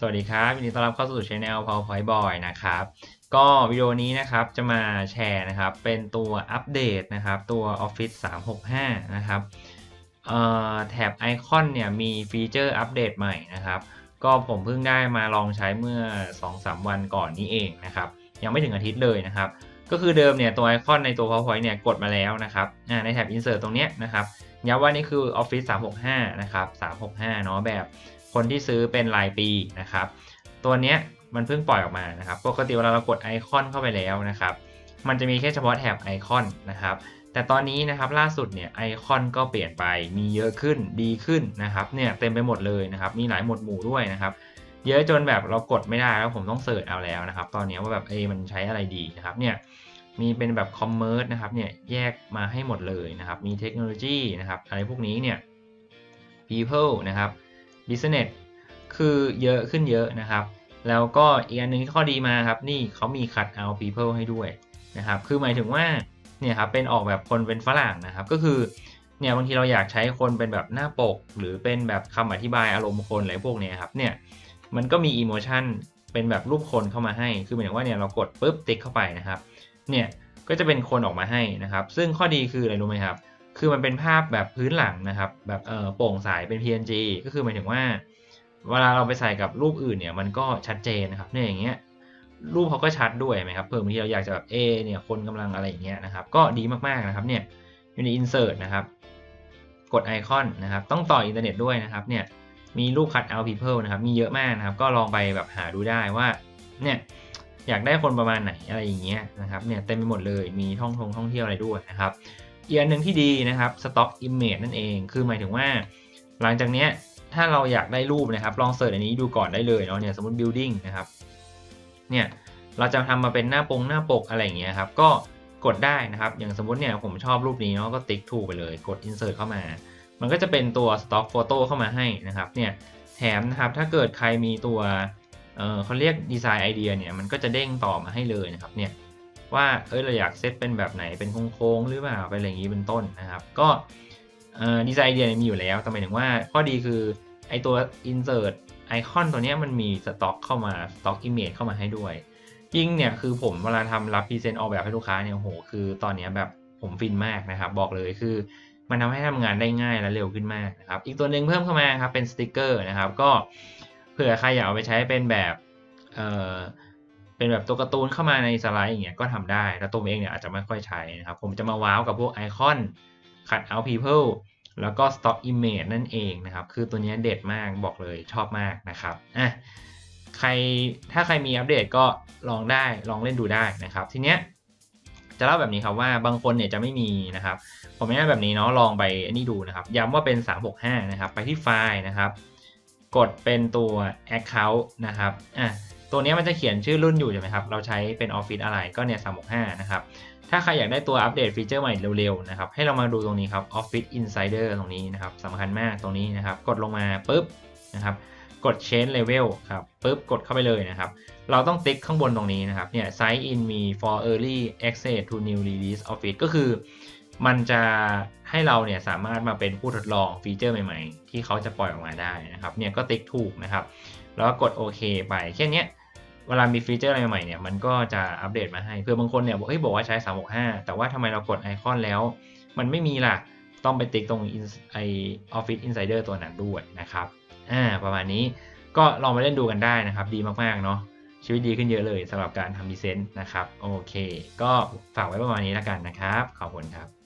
สวัสดีครับยินดีต้อนรับเข้าสู่ช anel PowerPoint Boy นะครับ ก็วิดีโอนี้นะครับจะมาแชร์นะครับ เป็นตัวอัปเดตนะครับ ตัว Office 365 นะครับแถบไอคอนเนี่ยมีฟีเจอร์อัปเดตใหม่นะครับ ก็ผมเพิ่งได้มาลองใช้เมื่อ 2-3 วันก่อนนี้เองนะครับ ยังไม่ถึงอาทิตย์เลยนะครับ ก็คือเดิมเนี่ยตัวไอคอนในตัว PowerPoint เนี่ยกดมาแล้วนะครับในแถบ Insert ตรงเนี้ยนะครับย้ำว่านี่คือ Office 365 นะครับ 365 เนาะแบบ คนที่ซื้อเป็นรายปีนะครับ ตัวเนี้ยมันเพิ่งปล่อยออกมานะครับปกติเวลาเรากดไอคอนเข้าไปแล้วนะครับ มันจะมีแค่เฉพาะแถบไอคอนนะครับ แต่ตอนนี้นะครับล่าสุดเนี่ยไอคอนก็เปลี่ยนไปมีเยอะขึ้นดีขึ้นนะครับเนี่ยเต็มไปหมดเลยนะครับ มีหลายหมวดหมู่ด้วยนะครับเยอะจนแบบเรากดไม่ได้แล้วผมต้องเสิร์ชเอาแล้วนะครับ ตอนนี้ว่าแบบเอมันใช้อะไรดีนะครับเนี่ยมีเป็นแบบคอมเมอร์สนะครับเนี่ยแยกมาให้หมดเลยนะครับ มีเทคโนโลยีนะครับอะไรพวกนี้เนี่ย people นะครับ business คือเยอะขึ้นเยอะนะครับ แล้วก็อีกอันหนึงที่ข้อดีมาครับนี่เขามี cut out people ให้ด้วยนะครับ คือหมายถึงว่าเนี่ยครับเป็นออกแบบคนเป็นฝรั่งนะครับ ก็คือเนี่ยบางทีเราอยากใช้คนเป็นแบบหน้าปก หรือเป็นแบบคำอธิบายอารมณ์คนอะไรพวกเนี้ยครับเนี่ยมันก็มี emotion เป็นแบบรูปคนเข้ามาให้ คือหมายถึงว่าเนี่ยเรากดปุ๊บติ๊กเข้าไปนะครับเนี่ยก็จะเป็นคนออกมาให้นะครับ ซึ่งข้อดีคืออะไรรู้ไหมครับ คือมันเป็นภาพแบบพื้นหลังนะครับ แบบเออโปร่งใสเป็น PNG ก็คือหมายถึงว่า เวลาเราไปใส่กับรูปอื่นเนี่ย มันก็ชัดเจนนะครับเนี่ยอย่างเงี้ยรูปเขาก็ชัดด้วยไหมครับเพิ่มบางทีเราอยากจะแบบเอเนี่ยคนกำลังอะไรอย่างเงี้ยนะครับ ก็ดีมากๆนะครับเนี่ยอยู่ใน insert นะครับ กดไอคอนนะครับ ต้องต่ออินเทอร์เน็ตด้วยนะครับ เนี่ยมีรูป cut out people นะครับ มีเยอะมากนะครับ ก็ลองไปแบบหาดูได้ว่า เนี่ยอยากได้คนประมาณไหนอะไรอย่างเงี้ยนะครับ เนี่ยเต็มไปหมดเลย มีท่องทงท่องเที่ยวอะไรด้วยนะครับ อีกอันหนึ่งที่ดีนะครับ Stock Image นั่นเอง คือหมายถึงว่า หลังจากเนี้ยถ้าเราอยากได้รูปนะครับ ลองเสิร์ชอันนี้ดูก่อนได้เลยเนาะเนี่ยสมมติ building นะครับเนี่ยเราจะทำมาเป็นหน้าปงหน้าปกอะไรอย่างเงี้ยครับก็กดได้นะครับ อย่างสมมติเนี่ยผมชอบรูปนี้เนาะก็ติ๊กถูกไปเลย กด insert เข้ามา มันก็จะเป็นตัว stock photo เข้ามาให้นะครับเนี่ยแถมนะครับถ้าเกิดใครมีตัวเออเขาเรียกดีไซน์ไอเดียเนี่ยมันก็จะเด้งต่อมาให้เลยนะครับเนี่ย ว่าเอยเราอยากเซตเป็นแบบไหนเป็นโค้งๆหรือเปล่าเป็นอะไรอย่างนี้เป็นต้นนะครับ ก็ดีไซน์ไอเดียมีอยู่แล้วแต่หมายถึงว่าข้อดีคือไอตัว insert ไอคอนตัวนี้มันมีสต็อกเข้ามาสต็อกอิมเมจเข้ามาให้ด้วยยิ่งเนี่ยคือผมเวลาทำรับพรีเซนต์ออกแบบให้ลูกค้าเนี่ยโหคือตอนนี้แบบผมฟินมากนะครับ บอกเลยคือมันทำให้ทำงานได้ง่ายและเร็วขึ้นมากนะครับ อีกตัวหนึ่งเพิ่มเข้ามาครับเป็นสติกเกอร์นะครับ ก็เผื่อใครอยากเอาไปใช้เป็นแบบเอ่อ เป็นแบบตัวการ์ตูนเข้ามาในสไลด์อย่างเงี้ยก็ทำได้แต่ตัวเองเนี่ยอาจจะไม่ค่อยใช้นะครับ ผมจะมาว้าวกับพวกไอคอน cut out people แล้วก็ stock image นั่นเองนะครับ คือตัวนี้เด็ดมากบอกเลยชอบมากนะครับอะใครถ้าใครมีอัปเดตก็ลองได้ลองเล่นดูได้นะครับ ทีเนี้ยจะเล่าแบบนี้ครับว่าบางคนเนี่ยจะไม่มีนะครับ ผมแนะนำแบบนี้เนาะลองไปนี่ดูนะครับ ย้ำว่าเป็น 365 นะครับ ไปที่ไฟล์นะครับ กดเป็นตัว account นะครับอะ ตัวนี้มันจะเขียนชื่อรุ่นอยู่ใช่ไหมครับ เราใช้เป็น Office อะไรก็เนี่ย365นะครับ ถ้าใครอยากได้ตัวอัปเดตฟีเจอร์ใหม่เร็วๆนะครับ ให้เรามาดูตรงนี้ครับ Office Insider ตรงนี้นะครับสำคัญมากตรงนี้นะครับ กดลงมาปุ๊บนะครับ กด Change Level ครับปุ๊บ กดเข้าไปเลยนะครับ เราต้องติ๊กข้างบนตรงนี้นะครับ เนี่ย Sign in me for early access to new release Office ก็คือ มันจะให้เราเนี่ยสามารถมาเป็นผู้ทดลองฟีเจอร์ใหม่ๆ ที่เขาจะปล่อยออกมาได้นะครับ เนี่ยก็ติ๊กถูกนะครับ แล้วก็กดโอเคไปแค่นี้ เวลามีฟีเจอร์อะไรใหม่เนี่ยมันก็จะอัปเดตมาให้เพื่อบางคนเนี่ยบอกเฮ้ยบอกว่าใช้ 365 แต่ว่าทำไมเรากดไอคอนแล้ว มันไม่มีล่ะ ต้องไปติ๊กตรง in- ไอ Office Insider ตัวนั้นด้วยนะครับอ่าประมาณนี้ก็ลองมาเล่นดูกันได้นะครับ ดีมากๆเนาะชีวิตดีขึ้นเยอะเลยสำหรับการทำดีเซนต์นะครับ โอเค ก็ฝากไว้ประมาณนี้แล้วกันนะครับ ขอบคุณครับ